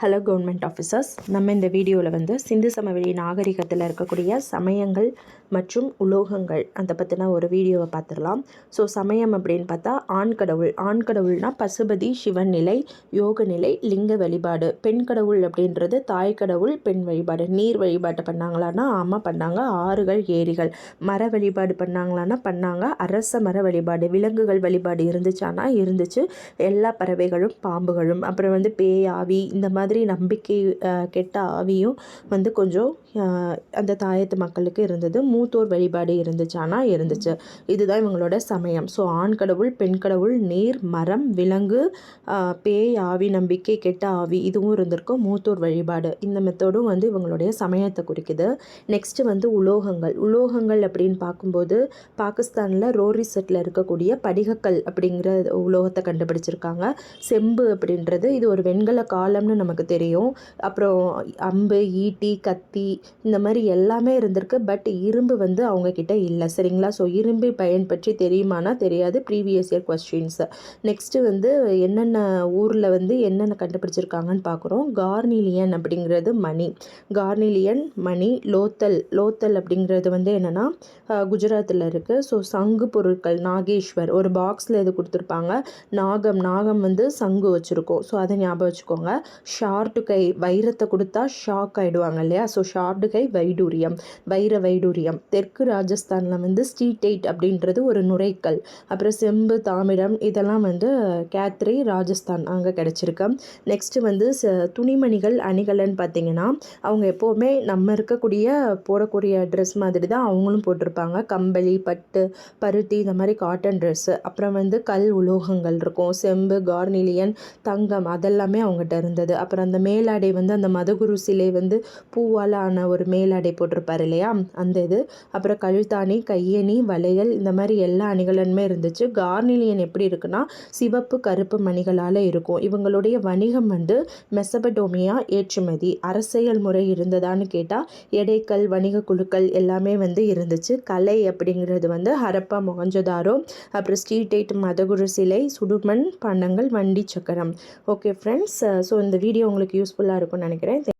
Hello government officers நம்ம இந்த வீடியோவில் வந்து சிந்து சமவெளி நாகரிகத்தில் இருக்கக்கூடிய சமயங்கள் மற்றும் உலோகங்கள் அதை பற்றின ஒரு வீடியோவை பார்த்துடலாம் ஸோ சமயம் அப்படின்னு பார்த்தா ஆண் கடவுள். ஆண் கடவுள்னால் பசுபதி சிவன் நிலை யோக நிலை லிங்க வழிபாடு. பெண் கடவுள் அப்படின்றது தாய் கடவுள் பெண் வழிபாடு. நீர் வழிபாட்டை பண்ணாங்களான்னா ஆமாம் பண்ணாங்க. ஆறுகள் ஏரிகள். மர வழிபாடு பண்ணாங்களான்னா பண்ணாங்க. அரச மர வழிபாடு. விலங்குகள் வழிபாடு இருந்துச்சானா இருந்துச்சு. எல்லா பறவைகளும் பாம்புகளும். அப்புறம் வந்து பேயாவி இந்த மாதிரி மாதிரி நம்பிக்கை கெட்ட ஆவியும் வந்து கொஞ்சம் அந்த தாயத்து மக்களுக்கு இருந்தது. மூத்தோர் வழிபாடு இருந்துச்சானா இருந்துச்சு. இதுதான் இவங்களோட சமயம். ஸோ ஆண் கடவுள் பெண் கடவுள் நீர் மரம் விலங்கு பேய் ஆவி நம்பிக்கை கெட்ட ஆவி இதுவும் இருந்திருக்கும் மூத்தோர் வழிபாடு இந்த மெத்தடும் வந்து இவங்களுடைய சமயத்தை குறிக்குது. நெக்ஸ்ட் வந்து உலோகங்கள். உலோகங்கள் அப்படின்னு பார்க்கும்போது பாகிஸ்தானில் ரோரி செட்டில் இருக்கக்கூடிய படிகக்கல் அப்படிங்கிற உலோகத்தை கண்டுபிடிச்சிருக்காங்க. செம்பு அப்படின்றது இது ஒரு வெண்கல காலம்னு நமக்கு தெரியும். அப்புறம் அம்பு ஈட்டி கத்தி இந்த மாதிரி எல்லாமே இருந்திருக்கு. பட் இரும்பு வந்து அவங்கக்கிட்ட இல்லை. சரிங்களா? ஸோ இரும்பு பயன் பற்றி தெரியுமானா? தெரியாது. ப்ரீவியஸ் இயர் கொஸ்டின்ஸ் நெக்ஸ்ட்டு வந்து என்னென்ன ஊரில் வந்து என்னென்ன கண்டுபிடிச்சிருக்காங்கன்னு பார்க்குறோம் கார்னிலியன் அப்படிங்கிறது மணி. கார்னிலியன் மணி லோத்தல் லோத்தல் அப்படிங்கிறது வந்து என்னென்னா குஜராத்தில் இருக்குது ஸோ சங்கு பொருட்கள் நாகேஸ்வர். ஒரு பாக்ஸில் இது கொடுத்துருப்பாங்க. நாகம் நாகம் வந்து சங்கு வச்சுருக்கோம். ஸோ அதை ஞாபகம் வச்சுக்கோங்க. ஷார்ட்டு கை வைரத்தை கொடுத்தா ஷாக் ஆகிடுவாங்க இல்லையா? ஸோ ஷார்ட்டு கை வைடூரியம் வைர வைடூரியம். தெற்கு ராஜஸ்தானில் வந்து ஸ்டீடைட் அப்படின்றது ஒரு நுரைக்கல். அப்புறம் செம்பு தாமிரம் இதெல்லாம் வந்து கேத்ரி ராஜஸ்தான் அங்கே கிடச்சிருக்கு. நெக்ஸ்ட்டு வந்து ச துணிமணிகள் அணிகலன்னு பார்த்தீங்கன்னா அவங்க எப்போவுமே நம்ம இருக்கக்கூடிய போடக்கூடிய ட்ரெஸ் மாதிரி தான் அவங்களும் போட்டிருப்பாங்க. கம்பளி பட்டு பருத்தி இந்த மாதிரி காட்டன் ட்ரெஸ்ஸு அப்புறம் வந்து கல் உலோகங்கள் இருக்கும். செம்பு கார்னிலியன் தங்கம் அதெல்லாமே அவங்ககிட்ட இருந்தது. அப்புறம் அந்த மேலாடை வந்து அந்த மதகுரு சிலை வந்து பூவால் ஆன ஒரு மேலாடை போட்டிருப்பாரு இல்லையா? அந்த இது. அப்புறம் கழுத்தாணி கையணி வளையல் இந்த மாதிரி எல்லா அணிகளுமே இருந்துச்சு. கார்னிலியன் எப்படி இருக்குன்னா சிவப்பு கருப்பு மணிகளால் இருக்கும். இவங்களுடைய வணிகம் வந்து மெசபடோமியா ஏற்றுமதி அரசியல் முறை இருந்ததான்னு கேட்டால் எடைக்கல் வணிக குழுக்கள் எல்லாமே வந்து இருந்துச்சு. கலை அப்படிங்கிறது வந்து ஹரப்பா மொகஞ்சதாரோ அப்புறம் ஸ்ட்ரீட் மதகுரு சிலை சுடுமண் பண்டங்கள் வண்டி சக்கரம். ஓகே ஃப்ரெண்ட்ஸ் ஸோ இந்த வீடியோ உங்களுக்கு யூஸ்ஃபுல்லாக இருக்கும்னு நினைக்கிறேன்.